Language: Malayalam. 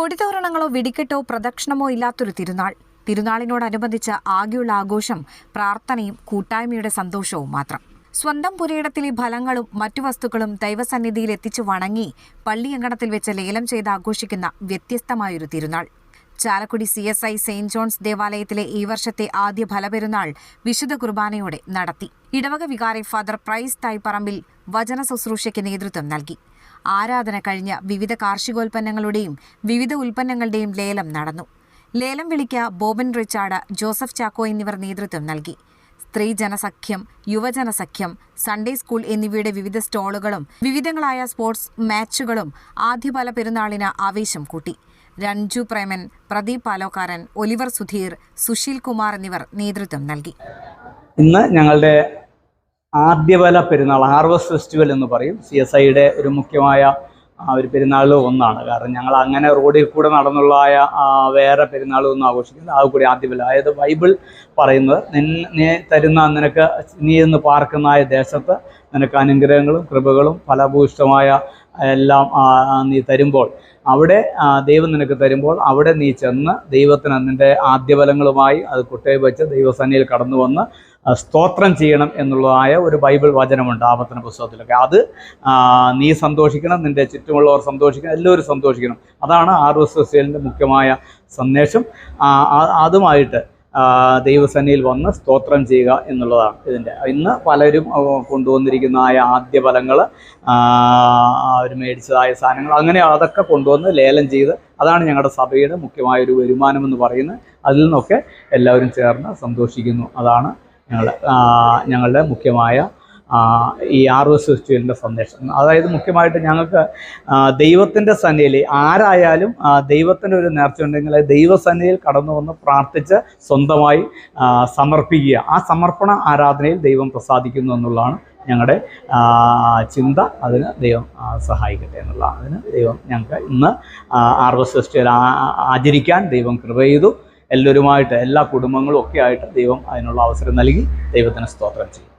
കൊടിതോരണങ്ങളോ വെടിക്കെട്ടോ പ്രദക്ഷിണമോ ഇല്ലാത്തൊരു തിരുനാൾ. തിരുനാളിനോടനുബന്ധിച്ച് ആകെയുള്ള ആഘോഷം പ്രാർത്ഥനയും കൂട്ടായ്മയുടെ സന്തോഷവും മാത്രം. സ്വന്തം പുരയിടത്തിലെ ഫലങ്ങളും മറ്റു വസ്തുക്കളും ദൈവസന്നിധിയിൽ എത്തിച്ചു വണങ്ങി പള്ളിയങ്കണത്തിൽ വെച്ച് ലേലം ചെയ്ത് ആഘോഷിക്കുന്ന വ്യത്യസ്തമായൊരു തിരുനാൾ. Chalakudy C S I saint John's ദേവാലയത്തിലെ ഈ വർഷത്തെ ആദ്യ ഫലപെരുന്നാൾ വിശുദ്ധ കുർബാനയോടെ നടത്തി. ഇടവക വികാരി ഫാദർ പ്രൈസ് തായ്പറമ്പിൽ വചന ശുശ്രൂഷയ്ക്ക് നേതൃത്വം നൽകി. ആരാധന കഴിഞ്ഞ വിവിധ കാർഷികോൽപ്പന്നങ്ങളുടെയും വിവിധ ഉൽപ്പന്നങ്ങളുടെയും ലേലം നടന്നു. ലേലം വിളിക്ക ബോബൻ റിച്ചാർഡ് ജോസഫ് ചാക്കോ എന്നിവർ നേതൃത്വം നൽകി. സ്ത്രീ ജനസഖ്യം യുവജനസഖ്യം സൺഡേ സ്കൂൾ എന്നിവയുടെ വിവിധ സ്റ്റോളുകളും വിവിധങ്ങളായ സ്പോർട്സ് മാച്ചുകളും ആദ്യപാല പെരുന്നാളിന് ആവേശം കൂട്ടി. രഞ്ജു പ്രേമൻ പ്രദീപ് പാലോക്കാരൻ ഒലിവർ സുധീർ സുശീൽ കുമാർ എന്നിവർ നേതൃത്വം നൽകി. ഇന്ന് ഞങ്ങളുടെ ആദ്യവല പെരുന്നാൾ ഹാർവസ്റ്റ് ഫെസ്റ്റിവൽ എന്ന് പറയും. സി എസ് ഐയുടെ ഒരു മുഖ്യമായ ഒരു പെരുന്നാളിൽ ഒന്നാണ്. കാരണം ഞങ്ങൾ അങ്ങനെ റോഡിൽ കൂടെ നടന്നുള്ള വേറെ പെരുന്നാളൊന്നും ആഘോഷിക്കുന്നത് അത് കൂടി ആദ്യവല അതായത് ബൈബിൾ പറയുന്നത് നീ തരുന്ന നിനക്ക് നീ എന്ന് പാർക്കുന്നതായ ദേശത്ത് നിനക്ക് അനുഗ്രഹങ്ങളും കൃപകളും ഫലഭൂഷ്ടമായ എല്ലാം നീ തരുമ്പോൾ അവിടെ ദൈവം നിനക്ക് തരുമ്പോൾ അവിടെ നീ ചെന്ന് ദൈവത്തിന് നിന്റെ ആദ്യഫലങ്ങളുമായി അത് കുട്ടയെ വെച്ച് ദൈവസന്നിയിൽ കടന്നു വന്ന് സ്തോത്രം ചെയ്യണം എന്നുള്ളതായ ഒരു ബൈബിൾ വചനമുണ്ട് ആപത്തന പുസ്തകത്തിലൊക്കെ. അത് നീ സന്തോഷിക്കണം നിന്റെ ചുറ്റുമുള്ളവർ സന്തോഷിക്കണം എല്ലാവരും സന്തോഷിക്കണം. അതാണ് ആർ എസ് എസ് എല്ലിന്റെ മുഖ്യമായ സന്ദേശം. അതുമായിട്ട് ആ, ദൈവസന്നിധിയിൽ വന്ന് സ്തോത്രം ചെയ്യുക എന്നുള്ളതാണ് ഇതിന്റെ. ഇന്ന് പലരും കൊണ്ടുവന്നിരിക്കുന്നതായ ആദ്യ ഫലങ്ങൾ അവർ മേടിച്ചതായ സാധനങ്ങൾ അങ്ങനെ അതൊക്കെ കൊണ്ടുവന്ന് ലേലം ചെയ്ത് അതാണ് ഞങ്ങളുടെ സഭയുടെ മുഖ്യമായൊരു വരുമാനം എന്ന് പറയുന്നത്. അതിൽ നിന്നൊക്കെ എല്ലാവരും ചേർന്ന് സന്തോഷിക്കുന്നു. അതാണ് ഞങ്ങളുടെ ഞങ്ങളുടെ മുഖ്യമായ ഈ ആർ എസ് ഫെസ്റ്റിവലിന്റെ സന്ദേശം. അതായത് മുഖ്യമായിട്ട് ഞങ്ങൾക്ക് ദൈവത്തിന്റെ സന്നിധിയിൽ ആരായാലും ദൈവത്തിന്റെ ഒരു നേർച്ച ഉണ്ടെങ്കിൽ ദൈവസന്നിയിൽ കടന്നു വന്ന് പ്രാർത്ഥിച്ച് സ്വന്തമായി സമർപ്പിക്കുക. ആ സമർപ്പണ ആരാധനയിൽ ദൈവം പ്രസാദിക്കുന്നു എന്നുള്ളതാണ് ഞങ്ങളുടെ ചിന്ത. അതിന് ദൈവം സഹായിക്കട്ടെ എന്നുള്ള അതിന് ദൈവം ഞങ്ങൾക്ക് ഇന്ന് ആർ എസ് ഫെസ്റ്റിവൽ ആചരിക്കാൻ ദൈവം കൃപ ചെയ്തു. എല്ലാവരുമായിട്ട് എല്ലാ കുടുംബങ്ങളും ഒക്കെ ആയിട്ട് ദൈവം അതിനുള്ള അവസരം നൽകി ദൈവത്തിന് സ്തോത്രം ചെയ്യും.